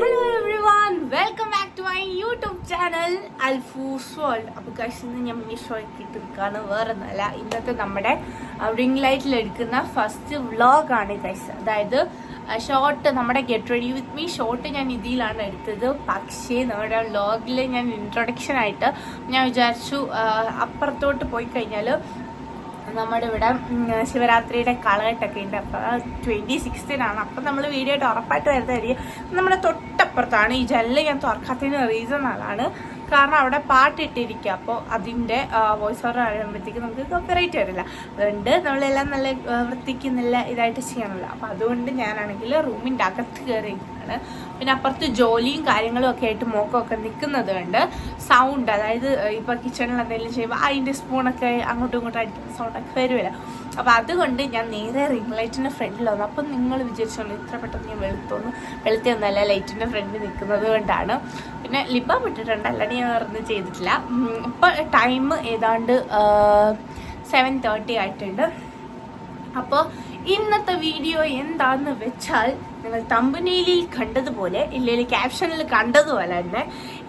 Hello every welcome back to my YouTube channel Alfus World അപ്പോൾ കഴിച്ച് ഇന്ന് ഞാൻ മീഷോയ്ക്ക് ഇട്ടിരിക്കുകയാണ്. വേറെ ഒന്നല്ല ഇന്നത്തെ നമ്മുടെ റിംഗ് ലൈറ്റിൽ എടുക്കുന്ന ഫസ്റ്റ് വ്ളോഗാണ് ഗൈസ് അതായത് ഷോർട്ട് നമ്മുടെ get ready with me short ഞാൻ ഇതിലാണ് എടുത്തത്. പക്ഷേ നമ്മുടെ വ്ളോഗിൽ ഞാൻ ഇൻട്രൊഡക്ഷൻ ആയിട്ട് ഞാൻ വിചാരിച്ചു അപ്പുറത്തോട്ട് പോയി കഴിഞ്ഞാൽ നമ്മുടെ ഇവിടെ ശിവരാത്രിയുടെ കളകെട്ടൊക്കെ ഉണ്ട്. അപ്പോൾ ട്വന്റി സിക്സ്തിനാണ് അപ്പം നമ്മൾ വീഡിയോ ആയിട്ട് ഉറപ്പായിട്ട് വരുന്നതായിരിക്കും. നമ്മുടെ തൊട്ടപ്പുറത്താണ് ഈ ജല്ല ഞാൻ തുറക്കാത്തതിന് റീസൺ അതാണ്. കാരണം അവിടെ പാട്ടിട്ടിരിക്കുക അപ്പോൾ അതിന്റെ വോയിസ് ഓവർ ആകുമ്പോഴത്തേക്ക് നമുക്ക് കോപ്പറേറ്റ് വരില്ല. അതുകൊണ്ട് നമ്മളെല്ലാം നല്ല വൃത്തിക്ക് നല്ല ഇതായിട്ട് ചെയ്യണമല്ലോ. അപ്പോൾ അതുകൊണ്ട് ഞാനാണെങ്കിൽ റൂമിന്റെ അകത്ത് കയറിയിരിക്കുകയാണ് പിന്നെ അപ്പുറത്ത് ജോലിയും കാര്യങ്ങളും ഒക്കെ ആയിട്ട് മോക്കമൊക്കെ നിൽക്കുന്നത് കൊണ്ട് സൗണ്ട് അതായത് ഇപ്പോൾ കിച്ചണിൽ എന്തെങ്കിലും ചെയ്യുമ്പോൾ അതിന്റെ സ്പൂണൊക്കെ അങ്ങോട്ടും ഇങ്ങോട്ടും അടിക്കുന്ന സൗണ്ടൊക്കെ വരുമല്ലോ അപ്പോൾ അതുകൊണ്ട് ഞാൻ നേരെ റിംഗ് ലൈറ്റിന്റെ ഫ്രണ്ടിൽ വന്നു. അപ്പം നിങ്ങൾ വിചാരിച്ചോളൂ ഇത്ര പെട്ടെന്ന് ഞാൻ വെളുത്തോന്നു വെളുത്തൊന്നല്ല ലൈറ്റിന്റെ ഫ്രണ്ടിൽ നിൽക്കുന്നത് കൊണ്ടാണ്. പിന്നെ ലിബാം ഇട്ടിട്ടുണ്ട് അല്ലാണ്ട് ഞാൻ വേറെ ചെയ്തിട്ടില്ല. ഇപ്പോൾ ടൈം ഏതാണ്ട് സെവൻ തേർട്ടി ആയിട്ടുണ്ട്. അപ്പോൾ ഇന്നത്തെ വീഡിയോ എന്താന്ന് വെച്ചാൽ നിങ്ങൾ തമ്പനിയിൽ കണ്ടതുപോലെ ഇല്ലെങ്കിൽ ക്യാപ്ഷനിൽ കണ്ടതുപോലെ തന്നെ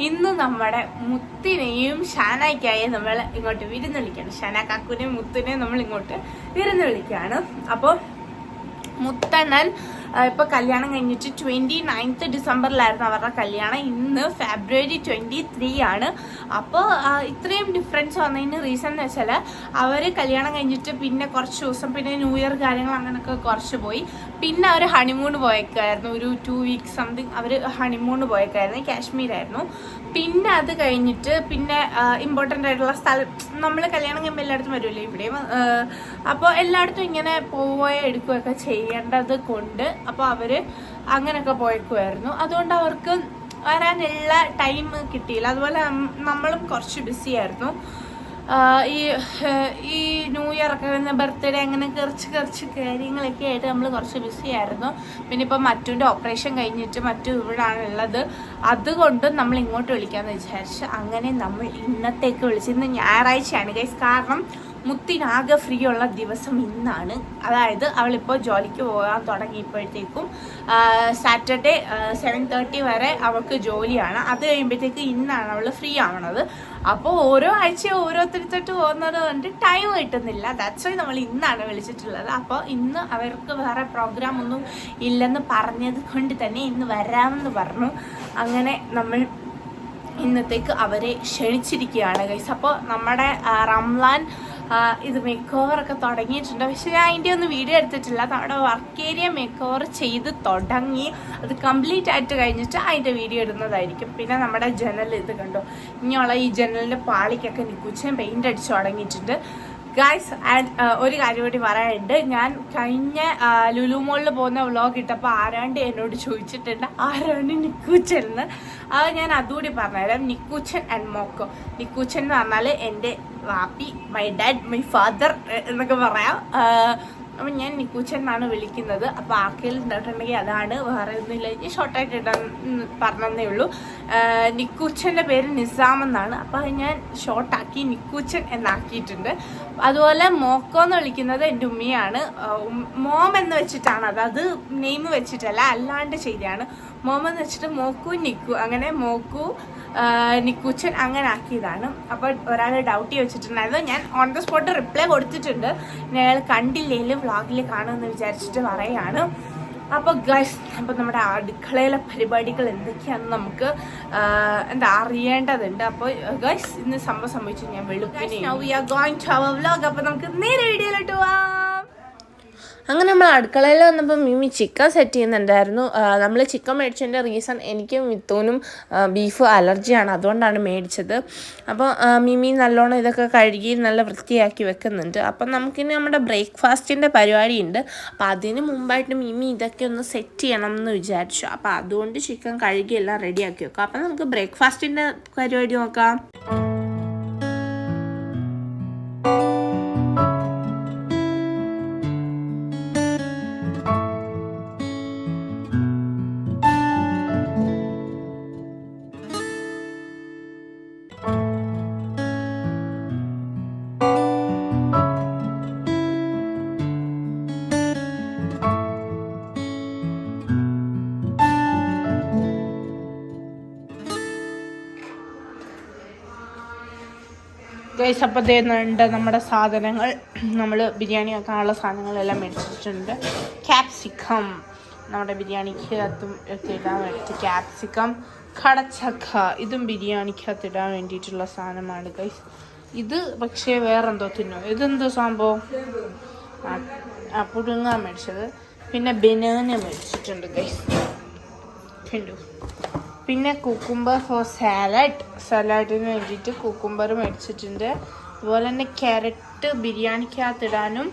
ഇന്ന് നമ്മുടെ മുത്തിനെയും ഷാനയ്ക്കായി നമ്മൾ ഇങ്ങോട്ട് വിരുന്ന് വിളിക്കുകയാണ്. ഷാന കാക്കുനെയും മുത്തിനെയും നമ്മൾ ഇങ്ങോട്ട് വിരുന്ന് വിളിക്കുകയാണ്. അപ്പോൾ മുത്തണ്ണൻ ഇപ്പൊ കല്യാണം കഴിഞ്ഞിട്ട് ട്വന്റി നയൻത്ത് ഡിസംബറിലായിരുന്നു അവരുടെ കല്യാണം. ഇന്ന് ഫെബ്രുവരി ട്വന്റി ത്രീ ആണ് അപ്പോൾ ഇത്രയും ഡിഫറൻസ് വന്നതിന് റീസൺ എന്ന് വെച്ചാൽ അവർ കല്യാണം കഴിഞ്ഞിട്ട് പിന്നെ കുറച്ച് ദിവസം പിന്നെ ന്യൂ ഇയർ കാര്യങ്ങൾ അങ്ങനെയൊക്കെ കുറച്ച് പോയി. പിന്നെ അവർ ഹണിമൂൺ പോയേക്കായിരുന്നു ഒരു ടു വീക്ക് സംതിങ് അവർ ഹണിമൂൺ പോയേക്കായിരുന്നു കാശ്മീരായിരുന്നു. പിന്നെ അത് കഴിഞ്ഞിട്ട് പിന്നെ ഇമ്പോർട്ടന്റ് ആയിട്ടുള്ള സ്ഥലം നമ്മൾ കല്യാണം കഴിയുമ്പോൾ എല്ലായിടത്തും വരുമല്ലോ ഇവിടെയും അപ്പോൾ എല്ലായിടത്തും ഇങ്ങനെ പോവുകയോ എടുക്കുകയൊക്കെ ചെയ്യേണ്ടത് കൊണ്ട് അപ്പോൾ അവർ അങ്ങനെയൊക്കെ പോയേക്കുമായിരുന്നു അതുകൊണ്ട് അവർക്ക് വരാനുള്ള ടൈം കിട്ടിയില്ല. അതുപോലെ നമ്മളും കുറച്ച് ബിസി ആയിരുന്നു. ആഹ് ഈ ഈ ന്യൂ ഇയർ ഒക്കെ വരുന്ന ബർത്ത്ഡേ അങ്ങനെ കുറച്ച് കുറച്ച് കാര്യങ്ങളൊക്കെ ആയിട്ട് നമ്മൾ കുറച്ച് ബിസി ആയിരുന്നു. പിന്നെ ഇപ്പം മറ്റുവിന്റെ ഓപ്പറേഷൻ കഴിഞ്ഞിട്ട് മറ്റു ഇവിടാണ് ഉള്ളത്. അതുകൊണ്ടും നമ്മൾ ഇങ്ങോട്ട് വിളിക്കാമെന്ന് വിചാരിച്ച് അങ്ങനെ നമ്മൾ ഇന്നത്തേക്ക് വിളിച്ചിരുന്നു ഞായറാഴ്ചയാണ്. ഗൈസ് കാരണം മുത്തിനാകെ ഫ്രീ ഉള്ള ദിവസം ഇന്നാണ്. അതായത് അവളിപ്പോൾ ജോലിക്ക് പോകാൻ തുടങ്ങിയപ്പോഴത്തേക്കും സാറ്റർഡേ സെവൻ തേർട്ടി വരെ അവൾക്ക് ജോലിയാണ്. അത് കഴിയുമ്പോഴത്തേക്ക് ഇന്നാണ് അവൾ ഫ്രീ ആവണത്. അപ്പോൾ ഓരോ ആഴ്ച ഓരോരുത്തരുത്തോട്ട് പോകുന്നത് കൊണ്ട് ടൈം കിട്ടുന്നില്ല. ദാറ്റ്സ് വൈ നമ്മൾ ഇന്നാണ് വിളിച്ചിട്ടുള്ളത്. അപ്പോൾ ഇന്ന് അവർക്ക് വേറെ പ്രോഗ്രാം ഒന്നും ഇല്ലെന്ന് പറഞ്ഞത് കൊണ്ട് തന്നെ ഇന്ന് വരാമെന്ന് പറഞ്ഞു. അങ്ങനെ നമ്മൾ ഇന്നത്തേക്ക് അവരെ ക്ഷണിച്ചിരിക്കുകയാണ് ഗൈസ് അപ്പോൾ നമ്മുടെ റംലാൻ ഇത് മേക്ക് ഓവർ ഒക്കെ തുടങ്ങിയിട്ടുണ്ട്. പക്ഷെ ഞാൻ അതിന്റെ ഒന്നും വീഡിയോ എടുത്തിട്ടില്ല. നമ്മുടെ വർക്ക് ഏരിയ മേക്ക് ഓവർ ചെയ്ത് തുടങ്ങി. അത് കംപ്ലീറ്റ് ആയിട്ട് കഴിഞ്ഞിട്ട് അതിന്റെ വീഡിയോ ഇടുന്നതായിരിക്കും. പിന്നെ നമ്മുടെ ജനൽ ഇത് കണ്ടോ? ഇനിയുള്ള ഈ ജനലിന്റെ പാളിക്കൊക്കെ നിക്കുച്ചേം പെയിന്റ് അടിച്ച് തുടങ്ങിയിട്ടുണ്ട് ഗായ്സ് ആൻഡ് ഒരു കാര്യം കൂടി പറയാനുണ്ട്. ഞാൻ കഴിഞ്ഞ ലുലു മോളിൽ പോകുന്ന വ്ളോഗ് ഇട്ടപ്പോൾ ആരാണ്ട് എന്നോട് ചോദിച്ചിട്ടുണ്ട്. ആരാണ് നിക്കൂച്ചൻ എന്ന്. അത് ഞാൻ അതുകൂടി പറഞ്ഞുതരാം. നിക്കൂച്ചൻ ആൻഡ് മോക്കോ. നിക്കൂച്ചൻ എന്ന് പറഞ്ഞാൽ എന്റെ വാപ്പി മൈ ഡാഡ് മൈ ഫാദർ എന്നൊക്കെ പറയാം. അപ്പം ഞാൻ നിക്കൂച്ചൻ എന്നാണ് വിളിക്കുന്നത്. അപ്പോൾ ആക്കിയിൽ ഉണ്ടായിട്ടുണ്ടെങ്കിൽ അതാണ്. വേറെ ഒന്നുമില്ല. ഷോർട്ടായിട്ട് ഇടാൻ പറഞ്ഞതേ ഉള്ളൂ. നിക്കൂച്ചന്റെ പേര് നിസാം എന്നാണ്. അപ്പോൾ ഞാൻ ഷോർട്ടാക്കി നിക്കൂച്ചൻ എന്നാക്കിയിട്ടുണ്ട്. അതുപോലെ മോക്കോ എന്ന് വിളിക്കുന്നത് എന്റെ ഉമ്മയാണ്. മോം എന്ന് വെച്ചിട്ടാണ്. അത് അത് നെയിം വെച്ചിട്ടല്ല അല്ലാണ്ട് ശരിയാണ്. മോം എന്ന് വെച്ചിട്ട് മോക്കു നിക്കു. അങ്ങനെ മോക്കു നിക്കൂച്ചൻ അങ്ങനെ ആക്കിയതാണ്. അപ്പോൾ ഒരാൾ ഡൗട്ട് വെച്ചിട്ടുണ്ടായിരുന്നു. ഞാൻ ഓൺ ദ സ്പോട്ട് റിപ്ലൈ കൊടുത്തിട്ടുണ്ട്. ഞങ്ങൾ കണ്ടില്ലെങ്കിലും വ്ളോഗിൽ കാണുമെന്ന് വിചാരിച്ചിട്ട് പറയാണ്. അപ്പോൾ ഗൈസ് അപ്പോൾ നമ്മുടെ അടുക്കളയിലെ പരിപാടികൾ എന്തൊക്കെയാണെന്ന് നമുക്ക് എന്താ അറിയേണ്ടതുണ്ട്. അപ്പോൾ ഗൈസ് ഇന്ന് സംഭവം സംഭവിച്ചു. ഞാൻ വെളുപ്പിനെ അപ്പോൾ നമുക്ക് നേരെ വീഡിയോയിലോട്ട് പോവാം. അങ്ങനെ നമ്മൾ അടുക്കളയിൽ വന്നപ്പോൾ മിമി ചിക്കൻ സെറ്റ് ചെയ്യുന്നുണ്ടായിരുന്നു. നമ്മൾ ചിക്കൻ മേടിച്ചതിന്റെ റീസൺ എനിക്കും മിത്തൂനും ബീഫ് അലർജിയാണ് അതുകൊണ്ടാണ് മേടിച്ചത്. അപ്പോൾ മിമി നല്ലോണം ഇതൊക്കെ കഴുകി നല്ല വൃത്തിയാക്കി വെക്കുന്നുണ്ട്. അപ്പം നമുക്കിനി നമ്മുടെ ബ്രേക്ക്ഫാസ്റ്റിന്റെ പരിപാടിയുണ്ട്. അപ്പോൾ അതിന് മുമ്പായിട്ട് മിമി ഇതൊക്കെ ഒന്ന് സെറ്റ് ചെയ്യണം എന്ന് വിചാരിച്ചു. അപ്പോൾ അതുകൊണ്ട് ചിക്കൻ കഴുകി എല്ലാം റെഡിയാക്കി വെക്കാം. അപ്പം നമുക്ക് ബ്രേക്ക്ഫാസ്റ്റിന്റെ പരിപാടി നോക്കാം. ഗൈസ് അപ്പം തരുന്നുണ്ട് നമ്മുടെ സാധനങ്ങൾ നമ്മൾ ബിരിയാണി വെക്കാനുള്ള സാധനങ്ങളെല്ലാം മേടിച്ചിട്ടുണ്ട്. ക്യാപ്സിക്കം. നമ്മുടെ ബിരിയാണിക്കകത്തും ഒക്കെ ഇടാൻ വേണ്ടി ക്യാപ്സിക്കം കടച്ചക്ക. ഇതും ബിരിയാണിക്കകത്ത് ഇടാൻ വേണ്ടിയിട്ടുള്ള സാധനമാണ് ഗൈസ്. ഇത് പക്ഷേ വേറെന്തോ തിന്നോ. ഇതെന്തോ സംഭവം? ആ, പുഴുങ്ങാൻ മേടിച്ചത്. പിന്നെ ബനാന മേടിച്ചിട്ടുണ്ട് ഗൈസ്. കണ്ടു? പിന്നെ കുക്കുംബർ ഫോർ സാലഡ് സലാഡിന് വേണ്ടിയിട്ട് കുക്കുംബർ മേടിച്ചിട്ടുണ്ട്. അതുപോലെ തന്നെ ക്യാരറ്റ് ബിരിയാണിക്കകത്തിടാനും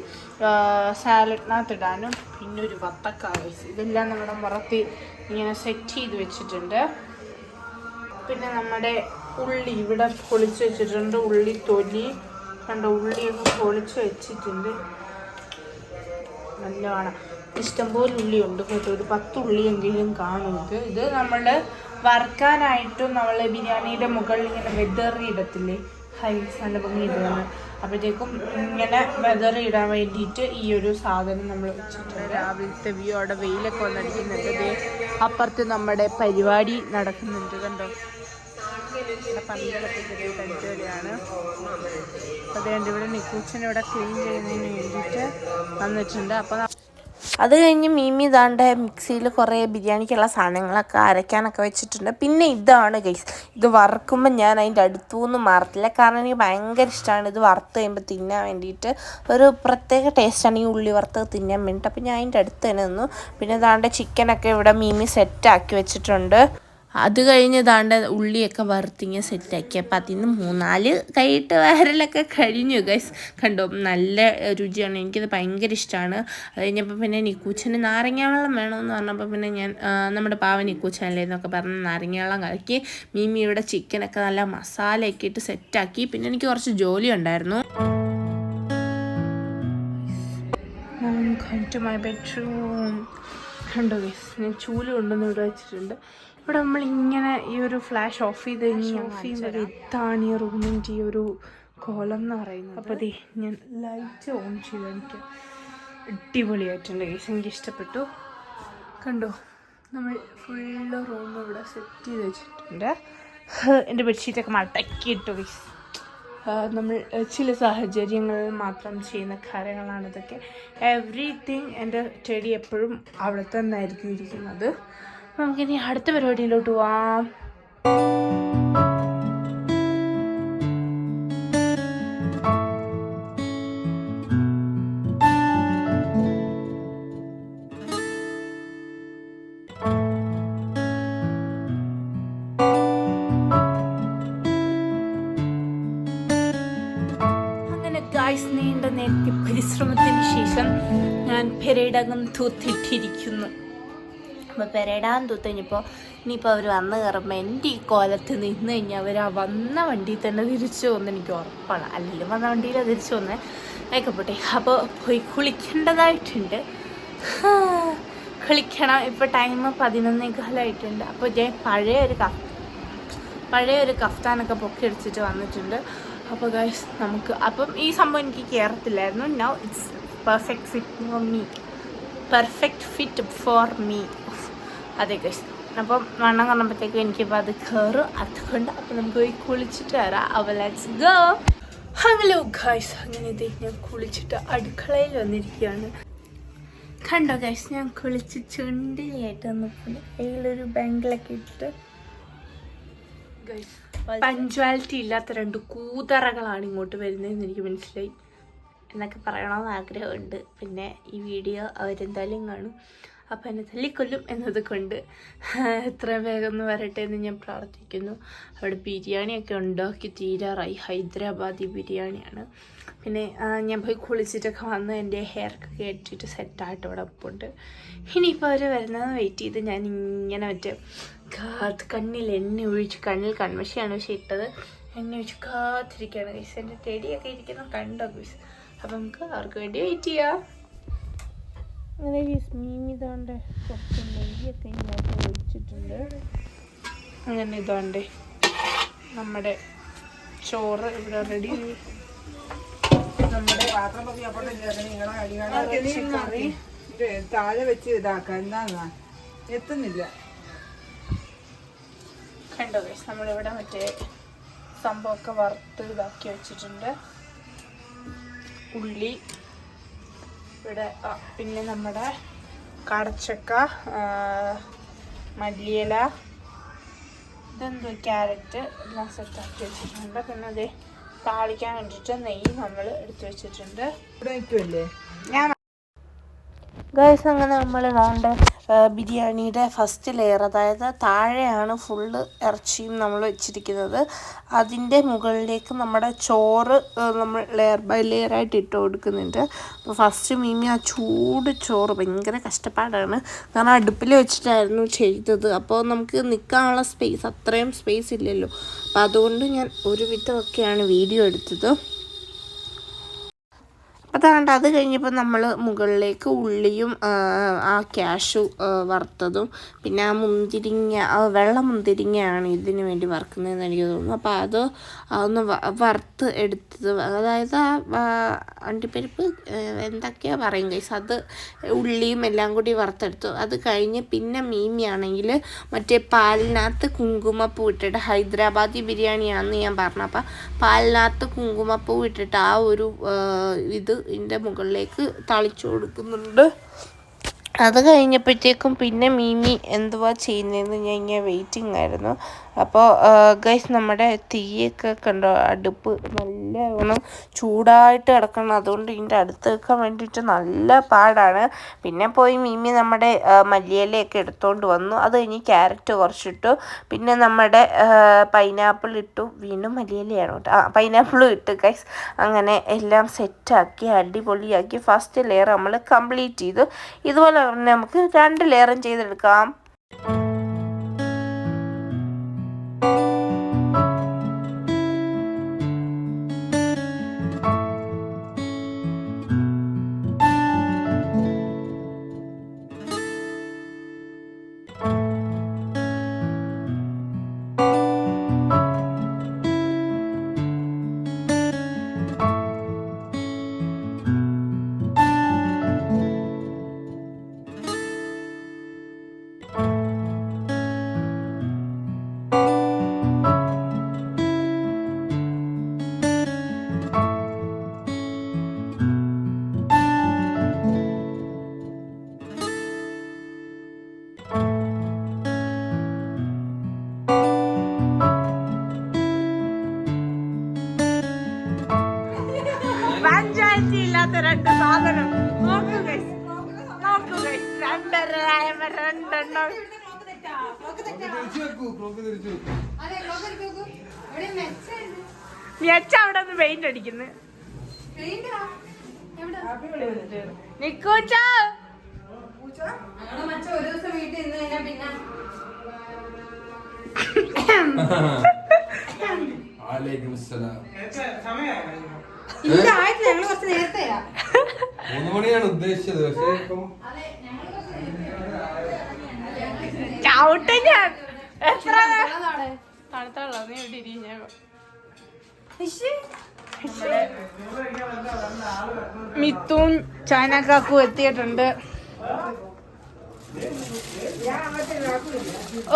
സാലഡിനകത്തിടാനും പിന്നെ ഒരു വത്തക്കാവേസ് ഇതെല്ലാം നമ്മുടെ മുറത്തി ഇങ്ങനെ സെറ്റ് ചെയ്ത് വെച്ചിട്ടുണ്ട്. പിന്നെ നമ്മുടെ ഉള്ളി ഇവിടെ പൊളിച്ച് വെച്ചിട്ടുണ്ട്. ഉള്ളി തൊലി. കണ്ട ഉള്ളിയൊക്കെ പൊളിച്ച് വെച്ചിട്ടുണ്ട്. നല്ലതാണ് ഇഷ്ടംപോലെ ഉള്ളിയുണ്ട് കേട്ടോ. ഒരു പത്ത് ഉള്ളിയെങ്കിലും കാണും ഇത്. നമ്മൾ വറുക്കാനായിട്ടും നമ്മൾ ബിരിയാണിയുടെ മുകളിൽ ഇങ്ങനെ വെതറി ഇടത്തില്ലേ? ഹൈ നല്ല ഭംഗി ഇടുകയാണ് അപ്പോഴത്തേക്കും ഇങ്ങനെ വെതറി ഇടാൻ വേണ്ടിയിട്ട് ഈ ഒരു സാധനം നമ്മൾ രാവിലത്തെ വ്യൂ അവിടെ വെയിലൊക്കെ വന്നടിക്കുന്നുണ്ട്. അപ്പുറത്ത് നമ്മുടെ പരിപാടി നടക്കുന്നുണ്ട് കണ്ടോ? പന്തലൊക്കെ ചെറിയ പരിപാടിയാണ്. അതുകൊണ്ട് ഇവിടെ നിക്കൂച്ചൻ ഇവിടെ ക്ലീൻ ചെയ്യുന്നതിന് വേണ്ടിയിട്ട് വന്നിട്ടുണ്ട്. അപ്പോൾ അത് കഴിഞ്ഞ് മീമി ഇതാണ്ട് മിക്സിയിൽ കുറേ ബിരിയാണിക്കുള്ള സാധനങ്ങളൊക്കെ അരയ്ക്കാനൊക്കെ വെച്ചിട്ടുണ്ട്. പിന്നെ ഇതാണ് ഗൈസ് ഇത് വറുക്കുമ്പോൾ ഞാൻ അതിന്റെ അടുത്തുനിന്ന് മാറത്തില്ല. കാരണം എനിക്ക് ഭയങ്കര ഇഷ്ടമാണ് ഇത് വറുത്ത് കഴിയുമ്പോൾ തിന്നാൻ വേണ്ടിയിട്ട്. ഒരു പ്രത്യേക ടേസ്റ്റാണ് ഈ ഉള്ളി വറുത്ത് തിന്നാൻ വേണ്ടിയിട്ട്. അപ്പോൾ ഞാൻ അതിന്റെ അടുത്ത് തന്നെ നിന്നു. പിന്നെ ഇതാണ്ട് ചിക്കനൊക്കെ ഇവിടെ മീമി സെറ്റാക്കി വെച്ചിട്ടുണ്ട്. അത് കഴിഞ്ഞ് ദാണ്ട് ഉള്ളിയൊക്കെ വറുത്തിങ്ങ സെറ്റാക്കി. അപ്പോൾ അതിൽ നിന്ന് മൂന്നാൽ കൈയിട്ട് വരലൊക്കെ കഴിഞ്ഞു ഗൈസ് കണ്ടോ? നല്ല രുചിയാണ്. എനിക്കത് ഭയങ്കര ഇഷ്ടമാണ് അത് കഴിഞ്ഞപ്പോൾ പിന്നെ നിക്കൂച്ചന് നാരങ്ങ വെള്ളം വേണമെന്ന് പറഞ്ഞപ്പോൾ പിന്നെ ഞാൻ നമ്മുടെ പാവ നിക്കൂച്ചനല്ലേ എന്നൊക്കെ പറഞ്ഞ് നാരങ്ങ വെള്ളം കലക്കി മീമിയുടെ ചിക്കനൊക്കെ നല്ല മസാലയൊക്കെ ഇട്ട് സെറ്റാക്കി. പിന്നെ എനിക്ക് കുറച്ച് ജോലി ഉണ്ടായിരുന്നു. ബെഡ്റൂം കണ്ടോ ഗൈസ് ഞാൻ ചൂൽ കൊണ്ടുവന്ന് ഇവിടെ വെച്ചിട്ടുണ്ട്. ഇവിടെ നമ്മൾ ഇങ്ങനെ ഈ ഒരു ഫ്ലാഷ് ഓഫ് ചെയ്ത് കഴിഞ്ഞാൽ ഓഫ് ചെയ്യുമ്പോൾ ഇതാണ് ഈ റൂമിന്റെ ഈ ഒരു കോലം എന്ന് പറയുന്നത്. അപ്പോൾ അതെ ഞാൻ ലൈറ്റ് ഓൺ ചെയ്തു. എനിക്ക് അടിപൊളിയായിട്ടുണ്ട് ഗൈസ് എനിക്ക് ഇഷ്ടപ്പെട്ടു. കണ്ടോ? നമ്മൾ ഫുള്ള് റൂം ഇവിടെ സെറ്റ് ചെയ്ത് വെച്ചിട്ടുണ്ട്. എന്റെ ബെഡ്ഷീറ്റൊക്കെ മടക്കിയിട്ടു ആഹ് നമ്മൾ ചില സാഹചര്യങ്ങളിൽ മാത്രം ചെയ്യുന്ന കാര്യങ്ങളാണ് ഇതൊക്കെ. എവറിത്തിങ് എന്റെ ചെടി എപ്പോഴും അവിടെ തന്നെ ആയിരിക്കും ഇരിക്കുന്നത്. നമുക്കിനി അടുത്ത പരിപാടിയിലോട്ട് പോവാം. നീണ്ട നേരത്തെ പരിശ്രമത്തിന് ശേഷം ഞാൻ പെരേടകം തൂത്തിട്ടിരിക്കുന്നു. അപ്പോൾ പെരേടാൻ തൂത്ത് കഴിഞ്ഞപ്പോൾ ഇനിയിപ്പോൾ അവർ വന്ന് കയറുമ്പോൾ എന്റെ ഈ കോലത്ത് നിന്ന് കഴിഞ്ഞാൽ അവർ ആ വന്ന വണ്ടിയിൽ തന്നെ തിരിച്ചു വന്ന് എനിക്ക് ഉറപ്പാണ്. അല്ലെങ്കിൽ വന്ന വണ്ടിയിൽ തിരിച്ചു വന്ന്. ആയിക്കോട്ടെ അപ്പോൾ പോയി കുളിക്കേണ്ടതായിട്ടുണ്ട്. കളിക്കണം കുളിക്കണം. ഇപ്പോൾ ടൈം പതിനൊന്നേ കാലമായിട്ടുണ്ട് അപ്പോൾ ഞാൻ പഴയ ഒരു കഫ് പഴയ ഒരു കഫ്താനൊക്കെ പൊക്കി അടിച്ചിട്ട് വന്നിട്ടുണ്ട്. അപ്പോൾ ഗൈസ് നമുക്ക് അപ്പം ഈ സംഭവം എനിക്ക് കയറത്തില്ലായിരുന്നു now it's perfect fit for me perfect fit for me അതെ ഗൈസ് അപ്പം വണ്ണം കാണുമ്പോഴത്തേക്കും എനിക്കിപ്പോൾ അത് കയറും അതുകൊണ്ട് അപ്പം നമുക്ക് പോയി കുളിച്ചിട്ട് വരാം. അപ്പോൾ ലെറ്റ്സ് ഗോ ഹലോ ഗൈസ് അങ്ങനെ ദേ ഞാൻ കുളിച്ചിട്ട് അടുക്കളയിൽ വന്നിരിക്കുകയാണ്. കണ്ടോ ഗൈസ് ഞാൻ കുളിച്ച് ചുണ്ടിലായിട്ട് വന്നപ്പോൾ കയ്യിലൊരു ബാങ്കിലൊക്കെ ഇട്ടിട്ട് പഞ്ച്വാലിറ്റി ഇല്ലാത്ത രണ്ട് കൂതറകളാണ് ഇങ്ങോട്ട് വരുന്നതെന്ന് എനിക്ക് മനസ്സിലായി. എന്നൊക്കെ പറയണമെന്ന് ആഗ്രഹമുണ്ട്. പിന്നെ ഈ വീഡിയോ അവരെന്തായാലും കാണും. അപ്പം എന്നെ തല്ലിക്കൊല്ലും എന്നത് കൊണ്ട് എത്രയും വേഗം ഒന്ന് വരട്ടെ എന്ന് ഞാൻ പ്രാർത്ഥിക്കുന്നു. അവിടെ ബിരിയാണിയൊക്കെ ഉണ്ടാക്കി തീരാറായി. ഹൈദരാബാദി ബിരിയാണിയാണ്. പിന്നെ ഞാൻ പോയി കുളിച്ചിട്ടൊക്കെ വന്ന് എന്റെ ഹെയർക്ക് കയറ്റിയിട്ട് സെറ്റായിട്ട് അവിടെ പോണ്ട് ഇനിയിപ്പോൾ അവർ വരുന്നതെന്ന് വെയിറ്റ് ചെയ്ത് ഞാൻ ഇങ്ങനെ മറ്റേ കാത്ത് കണ്ണിൽ എണ്ണ ഒഴിച്ച് കണ്ണിൽ കൺവശയാണ് പക്ഷെ ഇട്ടത്. എണ്ണ ഒഴിച്ച് കാത്തിരിക്കുകയാണ് ഗൈസ് എന്റെ തെടിയൊക്കെ ഇരിക്കുന്ന. കണ്ടോ ഗൈസ് അപ്പം നമുക്ക് അവർക്ക് വേണ്ടി വെയിറ്റ് ചെയ്യാം. അങ്ങനെ ഇതാണ്ട്. കുറച്ച് നെയ്യൊക്കെ ഇങ്ങോട്ട് ഒഴിച്ചിട്ടുണ്ട് അങ്ങനെ ഇതാണ്ട് നമ്മുടെ ചോറ് ഇവിടെ റെഡി നമ്മുടെ കറി താഴെ വെച്ച് ഇതാക്കാം. എന്നാ എത്തുന്നില്ല. കണ്ടോ നമ്മളിവിടെ മറ്റേ സംഭവമൊക്കെ വറുത്ത് ഇതാക്കി വെച്ചിട്ടുണ്ട്. ഉള്ളി ഇവിടെ പിന്നെ നമ്മുടെ കടച്ചക്ക മല്ലിയില ഇതെന്തോ ക്യാരറ്റ് എല്ലാം സെറ്റാക്കി വെച്ചിട്ടുണ്ട്. പിന്നെ അത് താളിക്കാൻ വേണ്ടിയിട്ട് നെയ്യ് നമ്മൾ എടുത്തു വെച്ചിട്ടുണ്ട്. ഇവിടെ നിൽക്കുമല്ലേ ഞാൻ ഗൈസ് അങ്ങനെ നമ്മൾ വേണ്ട ബിരിയാണിയുടെ ഫസ്റ്റ് ലെയർ അതായത് താഴെയാണ് ഫുള്ള് ഇറച്ചിയും നമ്മൾ വെച്ചിരിക്കുന്നത്. അതിന്റെ മുകളിലേക്ക് നമ്മുടെ ചോറ് നമ്മൾ ലെയർ ബൈ ലെയർ ആയിട്ട് ഇട്ട് കൊടുക്കുന്നുണ്ട്. അപ്പോൾ ഫസ്റ്റ് മീമി ആ ചൂട് ചോറ് ഭയങ്കര കഷ്ടപ്പാടാണ്. കാരണം അടുപ്പിൽ വെച്ചിട്ടായിരുന്നു ചെയ്തത്. അപ്പോൾ നമുക്ക് നിൽക്കാനുള്ള സ്പേസ് അത്രയും സ്പേസ് ഇല്ലല്ലോ. അപ്പോൾ അതുകൊണ്ട് ഞാൻ ഒരുവിധമൊക്കെയാണ് വീഡിയോ എടുത്തത്. അതാണ്ട് അത് കഴിഞ്ഞപ്പോൾ നമ്മൾ മുകളിലേക്ക് ഉള്ളിയും ആ, ക്യാഷു വറുത്തതും പിന്നെ ആ മുന്തിരിങ്ങ വെള്ള മുന്തിരിങ്ങയാണ് ഇതിന് വേണ്ടി വറുക്കുന്നതെന്ന് എനിക്ക് തോന്നുന്നു. അപ്പോൾ അത് ഒന്ന് വറുത്ത് എടുത്തത്. അതായത് ആ അണ്ടിപ്പരിപ്പ് എന്തൊക്കെയാ പറയും കൈസ് അത് ഉള്ളിയും എല്ലാം കൂടി വറുത്തെടുത്തു. അത് കഴിഞ്ഞ് പിന്നെ മീമിയാണെങ്കിൽ മറ്റേ പാലിനകത്ത് കുങ്കുമപ്പൂ ഇട്ടിട്ട് ഹൈദരാബാദി ബിരിയാണിയാണെന്ന് ഞാൻ പറഞ്ഞു. അപ്പം പാലിനകത്ത് കുങ്കുമപ്പൂ ഇട്ടിട്ട് ആ ഒരു ഇത് ഇതിന്റെ മുകളിലേക്ക് തളിച്ചു കൊടുക്കുന്നുണ്ട്. അത് കഴിഞ്ഞപ്പോഴത്തേക്കും പിന്നെ മീമി എന്തുവാ ചെയ്യുന്നതെന്ന് ഞാൻ ഇങ്ങനെ വെയിറ്റിംഗ് ആയിരുന്നു. അപ്പോൾ ഗൈസ് നമ്മുടെ തീയൊക്കെ കണ്ടോ? അടുപ്പ് നല്ലവണ്ണം ചൂടായിട്ട് കിടക്കണം. അതുകൊണ്ട് ഇതിന്റെ അടുത്ത് വെക്കാൻ വേണ്ടിയിട്ട് നല്ല പാടാണ്. പിന്നെ പോയി മീമി നമ്മുടെ മല്ലിയിലയൊക്കെ എടുത്തുകൊണ്ട് വന്നു. അത് കഴിഞ്ഞ് ക്യാരറ്റ് കുറച്ചിട്ടു. പിന്നെ നമ്മുടെ പൈനാപ്പിൾ ഇട്ടു. വീണ്ടും മല്ലിയിലയാണ് കേട്ടോ ആ പൈനാപ്പിളും ഇട്ടു ഗൈസ് അങ്ങനെ എല്ലാം സെറ്റാക്കി അടിപൊളിയാക്കി. ഫസ്റ്റ് ലെയർ നമ്മൾ കംപ്ലീറ്റ് ചെയ്തു. ഇതുപോലെ തന്നെ നമുക്ക് രണ്ട് ലെയറും ചെയ്തെടുക്കാം. നിക്കൂച്ച മൂന്ന് മണിയാണ് ഉദ്ദേശിച്ചത്. പക്ഷേ ഇപ്പം ചവിട്ട ഞാൻ എത്ര തണുത്തുള്ള നീ ഇവിടെ മിത്തും ചൈനക്കാക്കും എത്തിയിട്ടുണ്ട്.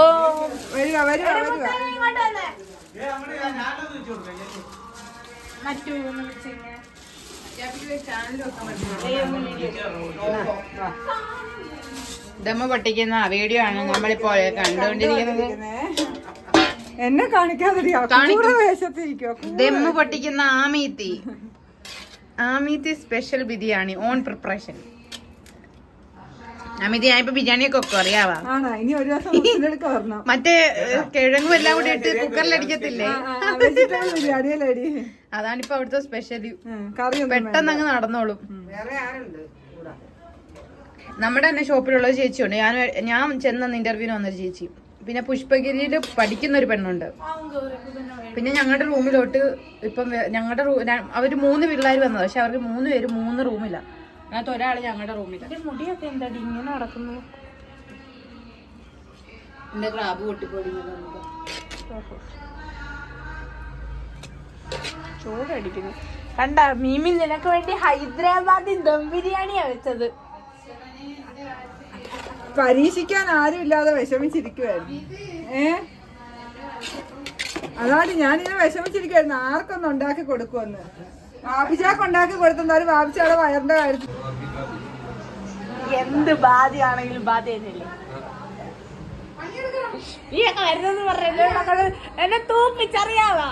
ഓ വരിക വരിക വരിക മറ്റു ദമ്മ പൊട്ടിക്കുന്ന വീഡിയോ ആണ്. നമ്മളിപ്പോൾ കണ്ടുകൊണ്ടിരിക്കുന്നത്. എന്നെ കാണിക്കാതിരിക്കോ. ദമ്മ് പൊട്ടിക്കുന്ന Ameethi. Ameethi special biryani own preparation Amithi ഞാൻ ഇപ്പൊ ബിരിയാണി ഒക്കെ അറിയാവാ ഇനി ഒരു ദിവസം മുസ്ലിലെടുക്ക വരണം മറ്റേ കിഴങ്ങും എല്ലാം കൂടി ഇട്ട് കുക്കറിൽ അടിക്കത്തില്ലേ? വെജിറ്റബിൾ ബിരിയാണി അല്ലേടി അതാണിപ്പോ അവിടുത്തെ സ്പെഷ്യൽ പെട്ടെന്ന് അങ്ങ് നടന്നോളും. നമ്മുടെ തന്നെ ഷോപ്പിലുള്ള ചേച്ചിയുണ്ട്. ഞാൻ ഞാൻ ചെന്ന ഇന്റർവ്യൂവിന് വന്നൊരു ചേച്ചി പിന്നെ പുഷ്പഗിരിയിൽ പഠിക്കുന്ന ഒരു പെണ്ണുണ്ട്. പിന്നെ ഞങ്ങളുടെ റൂമിലോട്ട് ഇപ്പം ഞങ്ങളുടെ അവർ മൂന്ന് പിള്ളേർ വന്നത്. പക്ഷെ അവർക്ക് മൂന്ന് പേര് മൂന്ന് റൂമില്ല അതിനകത്ത് ഒരാൾ ഞങ്ങളുടെ റൂമില്ല മുടിയൊക്കെ ഇങ്ങനെ നടക്കുന്നു. എന്റെ ക്രാബ് ചോറ് കണ്ട മീമിൽ നിനക്ക് വേണ്ടി ഹൈദരാബാദി ദം ബിരിയാണിയാ വെച്ചത്. പരീക്ഷിക്കാൻ ആരും ഇല്ലാതെ വിഷമിച്ചിരിക്കുവായിരുന്നു. ഏ? അതാണ് ഞാനിങ്ങനെ വിഷമിച്ചിരിക്കുവായിരുന്നു. ആർക്കൊന്നും ഉണ്ടാക്കി കൊടുക്കുമെന്ന് ബാബിച്ചാക്ക് ഉണ്ടാക്കി കൊടുത്തെന്നാലും വാപ്പിച്ചാടെ വയറിന്റെ കാര്യത്തിൽ. എന്ത് ബാധയാണെങ്കിലും ബാധ തന്നെയല്ലേ? നീ ഒക്കെ വരുന്നെന്ന് മക്കൾ എന്നെ തൂപ്പിച്ചറിയാവാ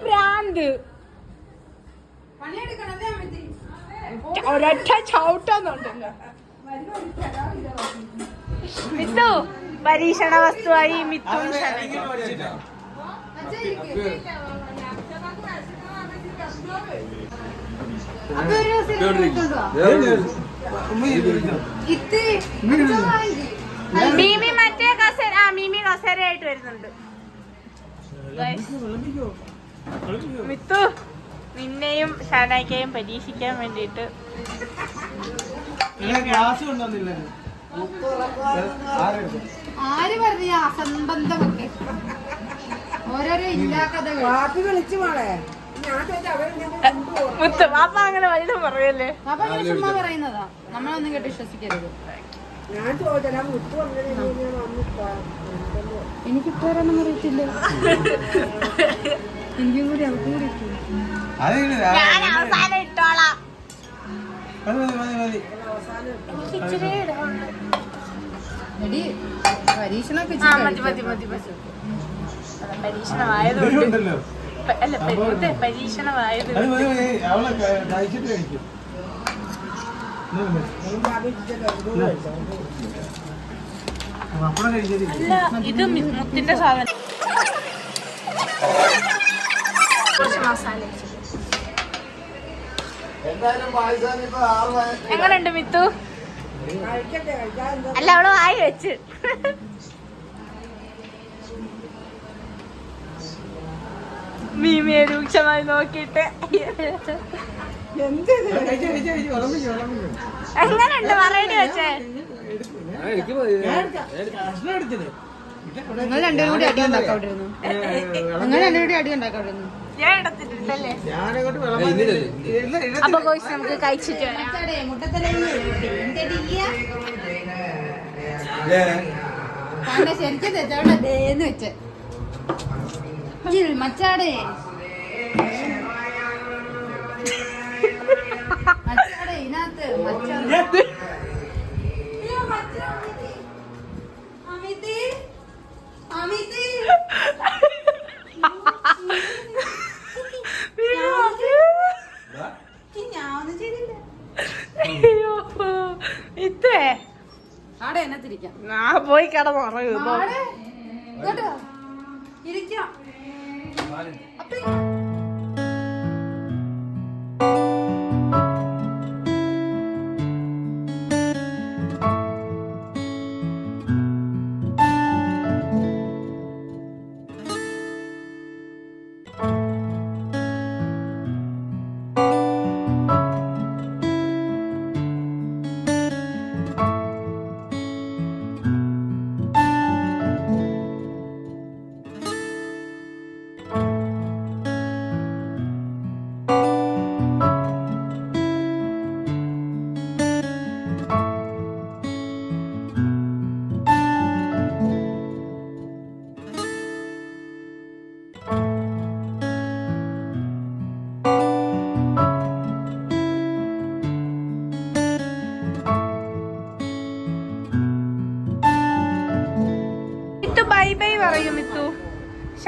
ഭ്രാന്ത് ഭ്രാന്ത് ഒരൊറ്റ ചവിട്ടുന്നുണ്ടല്ലോ. മിത്തു പരീക്ഷണ വസ്തുവായി മിത്തു മീമി മറ്റേ കസേര ആ മീമി കസേരയായിട്ട് വരുന്നുണ്ട്. മിത്തു നിന്നെയും ഷാനായിക്കയും പരീക്ഷിക്കാൻ വേണ്ടിയിട്ട്. ആര് പറഞ്ഞ അസംബന്ധമൊക്കെ? ഓരോരോ ഇല്ലാത്തത് വിളിച്ചു മോളെ. മുത്ത് പാപ്പ അങ്ങനെ വലുതും പറയല്ലേ അപ്പൊ അങ്ങനെ ചുമ്മാ പറയുന്നതാ. നമ്മളൊന്നും കേട്ട് വിശ്വസിക്കരുത്. ഞാൻ ചോദിച്ചാ മുത്തു അങ്ങനെ വന്നിട്ടാ എനിക്ക് ഇപ്പോഴൊന്നും അറിയത്തില്ല. എനിക്കും കൂടി അവർക്കും കൂടി. ഞാൻ അവസാനം ഇട്ടോളാം. എടി പരീക്ഷണമൊക്കെ ആ മതി മതി. മതി മതി. പരീക്ഷണമായതുകൊണ്ട് പ- അല്ല പ- പരീക്ഷണമായത്. അല്ല ഇത് മി- മുത്തിന്റെ സാധനം. കുറച്ച് മസാല വെച്ചിട്ട്. എങ്ങനുണ്ട് മിത്തു? അല്ല അവൾ വായി വെച്ച്. മീമിയെ രൂക്ഷമായി നോക്കിയിട്ട്. ഇത്? എങ്ങനുണ്ട് പറയണി വെച്ചേ. നിങ്ങൾ രണ്ടുപേരും കൂടി അടി ഉണ്ടാക്കാവിടെ നിങ്ങൾ രണ്ടുപേരും കൂടി അടി ഉണ്ടാക്കാവിട്ടിരുന്നു ഞാൻ ഇടത്തിട്ടുണ്ടല്ലേ അപ്പൊ കോഴ്സ് നമുക്ക് കഴിച്ചിട്ട് വരാം. ശരിക്കും തെറ്റവിടെ ദേന്ന് വെച്ച്. മച്ചാടേ. മച്ചാടെ ഇതിനകത്ത് മച്ചാടെ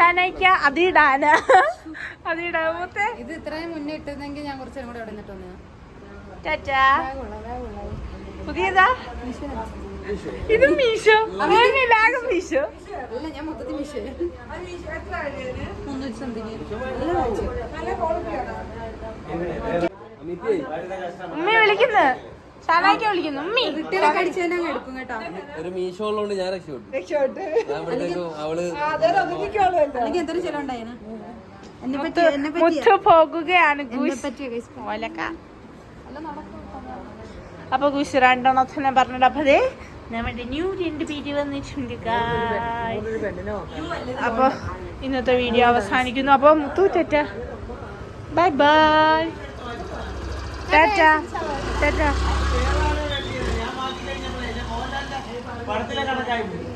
ഷാനയ്ക്ക അതിടാന അതിടാ മൂത്തെ. ഇത് ഇത്രയും മുന്നേ ഇട്ടിരുന്നെങ്കിൽ ഞാൻ കുറച്ചും കൂടെ അവിടെ നിന്നിട്ട് വന്നു ടാറ്റാ. പുതിയതാ? ഇത് മീശോ? അങ്ങനെ മീശോ. മീഷോ അല്ല ഞാൻ മൊത്തത്തിൽ മീശോ. മുന്നൂറ്റി സംതിങ് അമ്മ വിളിക്കുന്നു? ഷാനായിക്ക വിളിക്കുന്നു ഉമ്മി. അങ്ങ് എടുക്കും കേട്ടോ. ഒരു മീശോ ഉള്ളതുകൊണ്ട് ഞാൻ രക്ഷപ്പെട്ടു. രക്ഷോട്ട് ഞാൻ ഇവിടത്തേക്കും അവൾ ഒതുക്കിക്കോളുമല്ലോ എനിക്ക് എന്തൊരു ചെലവുണ്ടായേനെ? എന്നെ പറ്റി എന്നെ പറ്റി മുത്തു പോകുകയാണ് എന്നെ ഗൂസ് പറ്റിയ guys. ഓലക്ക അപ്പൊ ഗൂസ് രണ്ടെണ്ണത്തിനെ പറഞ്ഞിട്ട് അപ്പൊ ദേ നമ്മുടെ ന്യൂ രണ്ട് പേര് വന്നിട്ടുണ്ട് guys. അപ്പൊ ഇന്നത്തെ വീഡിയോ അവസാനിക്കുന്നു. അപ്പൊ മുത്തു ടെറ്റ. Bye bye. ടാറ്റ ടാറ്റ ചായ കുടിക്കും.